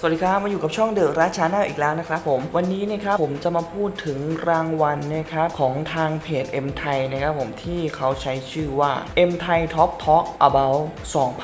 สวัสดีครับมาอยู่กับช่องเดอะราชาแนลอีกแล้วนะครับผมวันนี้นะครับผมจะมาพูดถึงรางวัลนะครับของทางเพจ M ไทยนะครับผมที่เขาใช้ชื่อว่า M ไทย Top Talk About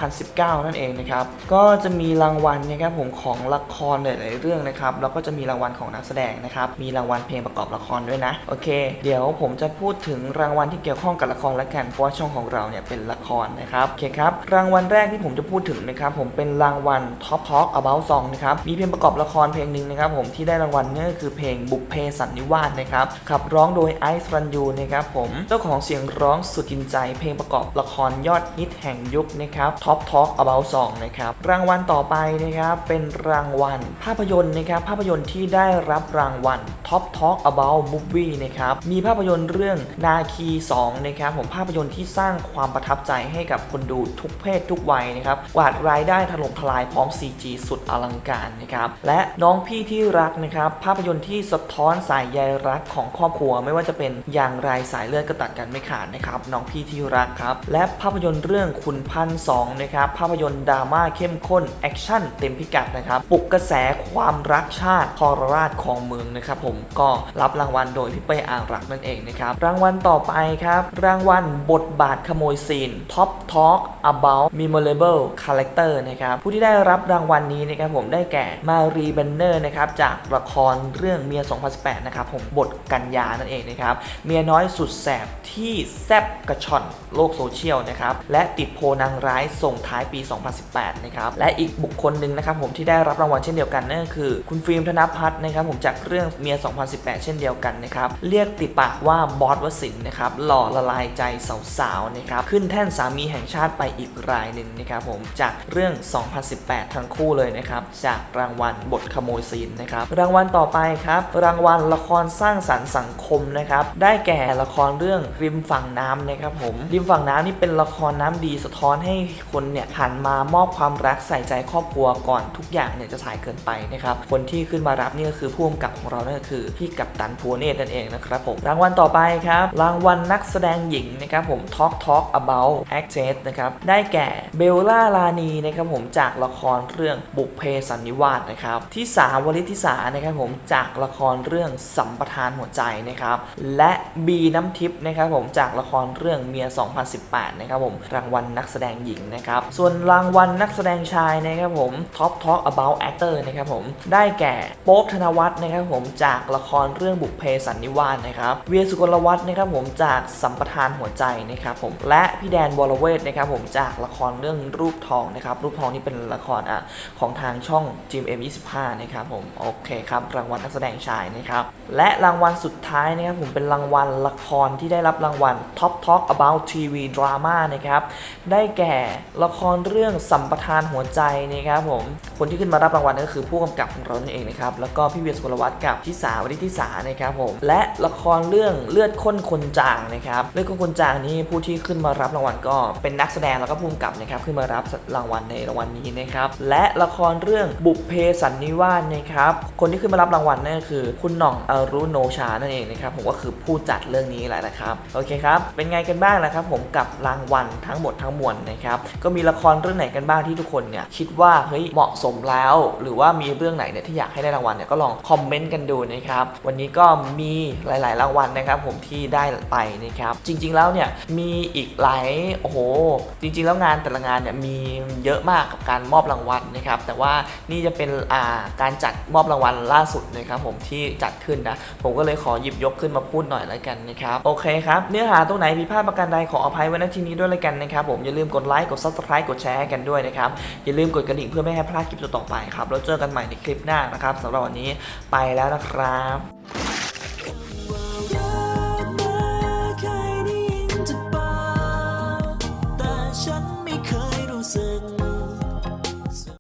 2019 นั่นเองนะครับก็จะมีรางวัลนะครับผมของละครหลายๆเรื่องนะครับแล้วก็จะมีรางวัลของนักแสดงนะครับมีรางวัลเพลงประกอบละครด้วยนะโอเค เดี๋ยวผมจะพูดถึงรางวัลที่เกี่ยวข้องกับละครและกันเพราะว่าช่องของเราเนี่ยเป็นละครนะครับโอเคครับรางวัลแรกที่ผมจะพูดถึงนะครับผมเป็นรางวัล Top Talk About Song นะครับมีเพลงประกอบละครเพลงหนึ่งนะครับผมที่ได้รางวัลนั่นก็คือเพลงบุพเพสันนิวาสนะครับขับร้องโดยไอซ์รันยูนะครับผมเจ้าของเสียงร้องสุดกินใจ เพลงประกอบละครยอดฮิตแห่งยุคนะครับ Top Talk About Song นะครับรางวัลต่อไปนะครับเป็นรางวัล ภาพยนตร์นะครับภาพยนตร์ที่ได้รับรางวัล Top Talk About Movie นะครับมีภาพยนตร์เรื่องนาคี2นะครับผมภาพยนตร์ที่สร้างความประทับใจให้กับคนดูทุกเพศทุกวัยนะครับกวาดรายได้ถล่มทลายพร้อม CG สุดอลังการนะครับและน้องพี่ที่รักนะครับภาพยนตร์ที่สะท้อนสายใยรักของครอบครัว ไม่ว่าจะเป็นอย่างไรสายเลือดก็ตัดกันไม่ขาดนะครับน้องพี่ที่รักครับและภาพยนตร์เรื่องคุณพันสองนะครับภาพยนตร์ดราม่าเข้มข้นแอคชั่นเต็มพิกัดนะครับปลุกกระแสความรักชาติทรราชของเมืองนะครับผมก็รับรางวัลโดยพี่เป้อ่างรักนั่นเองนะครับรางวัลต่อไปครับรางวัลบทบาทขโมยซีน Top Talk About Memorable Character นะครับผู้ที่ได้รับรางวัลนี้นะครับผมได้แก่มารีเบนเนอร์นะครับจากละครเรื่องเมีย 2018 นะครับผมบทกันยานั่นเองนะครับ เมียน้อยสุดแสบที่แซบกระชอนโลกโซเชียลนะครับและติดโพนางร้ายส่งท้ายปี 2018 นะครับและอีกบุคคลหนึ่งนะครับผมที่ได้รับรางวัลเช่นเดียวกันนั่นก็คือ คุณฟิล์มธนพัฒน์นะครับผมจากเรื่องเมีย 2018 เช่นเดียวกันนะครับเรียกติดปากว่าบอสวสินนะครับหล่อละลายใจสาวๆนะครับขึ้นแท่นสามีแห่งชาติไปอีกรายหนึ่งนะครับผมจากเรื่อง 2018 ทั้งคู่เลยนะครับจากรางวัลบทขโมยซีนนะครับรางวัลต่อไปครับ รางวัลละครสร้างสรรค์สังคมนะครับได้แก่ละครเรื่องริมฝั่งน้ำนะครับผมริมฝั่งน้ำนี่เป็นละครน้ำดีสะท้อนให้คนเนี่ยหันมามอบความรักใส่ใจครอบครัวก่อนทุกอย่างเนี่ยจะสายเกินไปนะครับคนที่ขึ้นมารับนี่ก็คือผู้กำกับของเรานั่นก็คือพี่กัปตันภูเนตนั่นเองนะครับผมรางวัลต่อไปครับรางวัลนักแสดงหญิงนะครับผม Talk Talk About Actress นะครับได้แก่เบลล่าลานีนะครับผมจากละครเรื่องบุพเพสันนิวาสนะครับที่สาวลิทิสานะครับผมจากละครเรื่องสัมปทานหัวใจนะครับและบีน้ำทิพย์นะครับผมจากละครเรื่องเมีย 2018 นะครับผมรางวัลนักแสดงหญิงนะครับส่วนรางวัลนักแสดงชายนะครับผม Top Talk About Actor นะครับผมได้แก่โป๊บธนวัฒน์นะครับผมจากละครเรื่องบุพเพสันนิวาสนะครับเวียสุกลวัฒน์นะครับผมจากสัมปทานหัวใจนะครับผมและพี่แดนวรเวทนะครับผมจากละครเรื่องรูปทองนะครับรูปทองนี่เป็นละครอะของทางช่อง GMM25 นะครับผมโอเคครับรางวัลนักแสดงชายนะครับและรางวัลสุดท้ายนะครับผมเป็นรางวัลละครที่ได้รับรางวัล Top Talk About TV Drama นะครับได้แก่ละครเรื่องสัมปทานหัวใจนะครับผมคนที่ขึ้นมารับรางวัลก็คือผู้กำกับของเรานั่นเองนะครับแล้วก็พี่เวียสุกลวัฒน์กับทิสาวริทิสานะครับผมและละครเรื่องเลือดข้นคนจางนะครับเลือดข้นคนจางนี่ผู้ที่ขึ้นมารับรางวัลก็เป็นนักแสดงแล้วก็ผู้กำกับนะครับขึ้นมารับรางวัลในรางวัลนี้นะครับและละครเรื่องบุพเพสันนิวาสนะครับ คนที่ขึ้นมารับรางวัลนั่นก็คือ คุณหน่องอรุโนชานั่นเองนะครับผมก็คือผู้จัดเรื่องนี้แหละนะครับโอเคครับเป็นไงกันบ้างนะครับ ผมกับรางวัลทั้งหมดทั้งมวลนะครับก็มีละครเรื่องไหนกันบ้างที่ทุกคนเนี่ยคิดว่าเฮ้ยเหมาะสมแล้ว หรือว่ามีเรื่องไหนเนี่ยที่อยากให้ได้รางวัลเนี่ยก็ลองคอมเมนต์กันดูนะครับวันนี้ก็มีหลาย ๆ รางวัลนะครับ ผมที่ได้ไปนะครับจริง ๆ แล้วเนี่ยมีอีกหลายโอ้โหจริง ๆ แล้วงานแต่ละงานเนี่ยมีเยอะมากกับการมอบรางวัลนะครับแต่ว่านี่จะเป็นาการจัดมอบรางวัลล่าสุดนะครับผมที่จัดขึ้นนะ ผมก็เลยขอหยิบยกขึ้นมาพูดหน่อยแล้วกันนะครับ โอเคครับ เนื้อหาตรงไหนมีพลาดประการใดขออภัยไว้ณที่นี้ด้วยแลยกันนะครับผมอย่าลืมกดไลค์กด subscribe กดแชร์ให้กันด้วยนะครับ อย่าลืมกดกระดิ่งเพื่อไม่ให้พลาดคลิปต่อไปครับแล้วเจอกันใหม่ในคลิปหน้านะครับสำหรับวันนี้ไปแล้วนะครับ